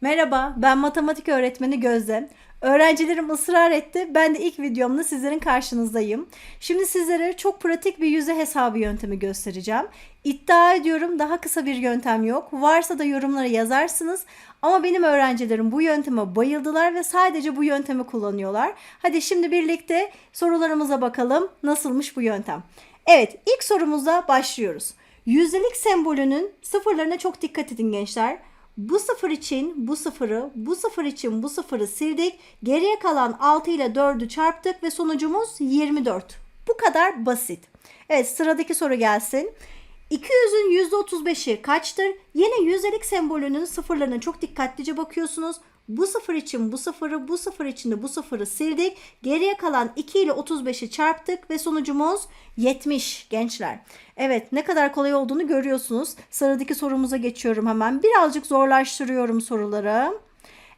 Merhaba, ben matematik öğretmeni Gözde. Öğrencilerim ısrar etti. Ben de ilk videomda sizlerin karşınızdayım. Şimdi sizlere çok pratik bir yüzde hesabı yöntemi göstereceğim. İddia ediyorum daha kısa bir yöntem yok. Varsa da yorumlara yazarsınız. Ama benim öğrencilerim bu yönteme bayıldılar ve sadece bu yöntemi kullanıyorlar. Hadi şimdi birlikte sorularımıza bakalım. Nasılmış bu yöntem? Evet, ilk sorumuzla başlıyoruz. Yüzdelik sembolünün sıfırlarına çok dikkat edin gençler. Bu sıfır için bu sıfırı, bu sıfır için bu sıfırı sildik. Geriye kalan 6 ile 4'ü çarptık ve sonucumuz 24. Bu kadar basit. Evet sıradaki soru gelsin. 200'ün %35'i kaçtır? Yine yüzdelik sembolünün sıfırlarına çok dikkatlice bakıyorsunuz. Bu sıfır için bu sıfırı, bu sıfır için de bu sıfırı sildik. Geriye kalan 2 ile 35'i çarptık ve sonucumuz 70 gençler. Evet ne kadar kolay olduğunu görüyorsunuz. Sıradaki sorumuza geçiyorum hemen. Birazcık zorlaştırıyorum soruları.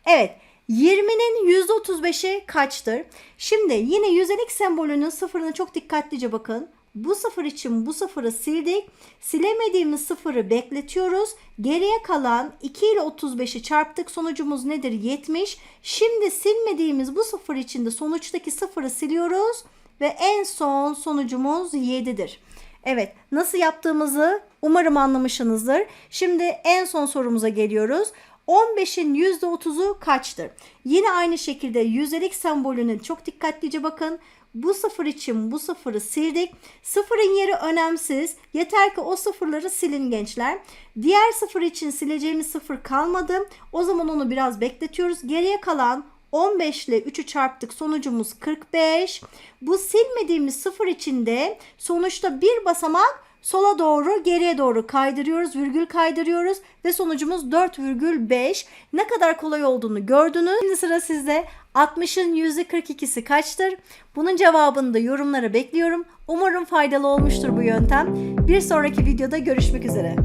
Evet 20'nin %35'i kaçtır? Şimdi yine yüzdelik sembolünün sıfırına çok dikkatlice bakın. Bu sıfır için bu sıfırı sildik. Silemediğimiz sıfırı bekletiyoruz. Geriye kalan 2 ile 35'i çarptık. Sonucumuz nedir? 70. Şimdi silmediğimiz bu sıfır için de sonuçtaki sıfırı siliyoruz. Ve en son sonucumuz 7'dir. Evet nasıl yaptığımızı umarım anlamışsınızdır. Şimdi en son sorumuza geliyoruz. 15'in %30'u kaçtır? Yine aynı şekilde yüzdelik sembolüne çok dikkatlice bakın. Bu sıfır için bu sıfırı sildik. Sıfırın yeri önemsiz. Yeter ki o sıfırları silin gençler. Diğer sıfır için sileceğimiz sıfır kalmadı. O zaman onu biraz bekletiyoruz. Geriye kalan 15 ile 3'ü çarptık sonucumuz 45. Bu silmediğimiz sıfır içinde sonuçta bir basamak sola doğru geriye doğru kaydırıyoruz. Virgül kaydırıyoruz ve sonucumuz 4,5. Ne kadar kolay olduğunu gördünüz. Şimdi sıra sizde. 60'ın %42'si kaçtır? Bunun cevabını da yorumlara bekliyorum. Umarım faydalı olmuştur bu yöntem. Bir sonraki videoda görüşmek üzere.